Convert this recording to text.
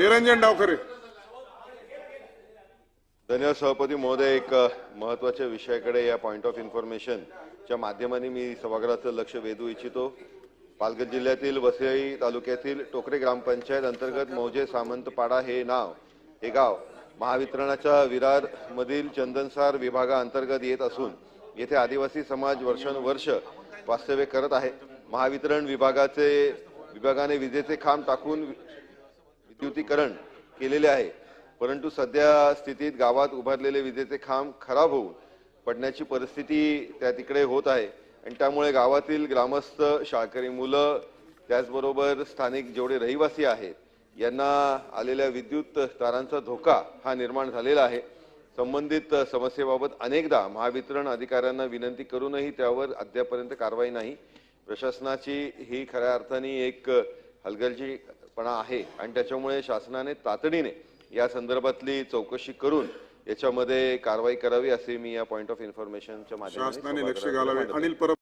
निरंजन डावखरे. धन्यवाद सभापती महोदय. एक महत्त्वाच्या विषयाकडे या पॉइंट ऑफ इन्फॉर्मेशनच्या माध्यमाने मी सभागृहाचं लक्ष वेधू इच्छितो. पालघर जिल्ह्यातील वसई तालुक्यातील टोकरे ग्रामपंचायत अंतर्गत मौजे सामंतपाडा हे नाव हे गाव महावितरणाच्या विरार मधील चंदनसार विभागाअंतर्गत येत असून येथे आदिवासी समाज वर्षानुवर्ष वास्तव्य करत आहे. महावितरण विभागाचे विभागाने विजेचे खांब टाकून विद्युतीकरण केलेले आहे. परंतु सध्या स्थितीत गावात उभारलेले विजेचे खांब खराब होऊन पडण्याची परिस्थिती त्या तिकडे होत आहे. आणि त्यामुळे गावातील ग्रामस्थ शाळकरी मुलं त्याचबरोबर स्थानिक जेवढे रहिवासी आहेत यांना आलेल्या विद्युत तारांचा धोका हा निर्माण झालेला आहे. संबंधित समस्येबाबत अनेकदा महावितरण अधिकाऱ्यांना विनंती करूनही त्यावर अद्यापर्यंत कारवाई नाही. प्रशासनाची ही खऱ्या अर्थाने एक हलगर्जी हलगर्जीपणा आहे आणि त्याच्यामुळे शासनाने तातडीने या संदर्भातली चौकशी करून याच्यामध्ये कारवाई करावी असे मी या पॉइंट ऑफ इन्फॉर्मेशनच्या माध्यमातून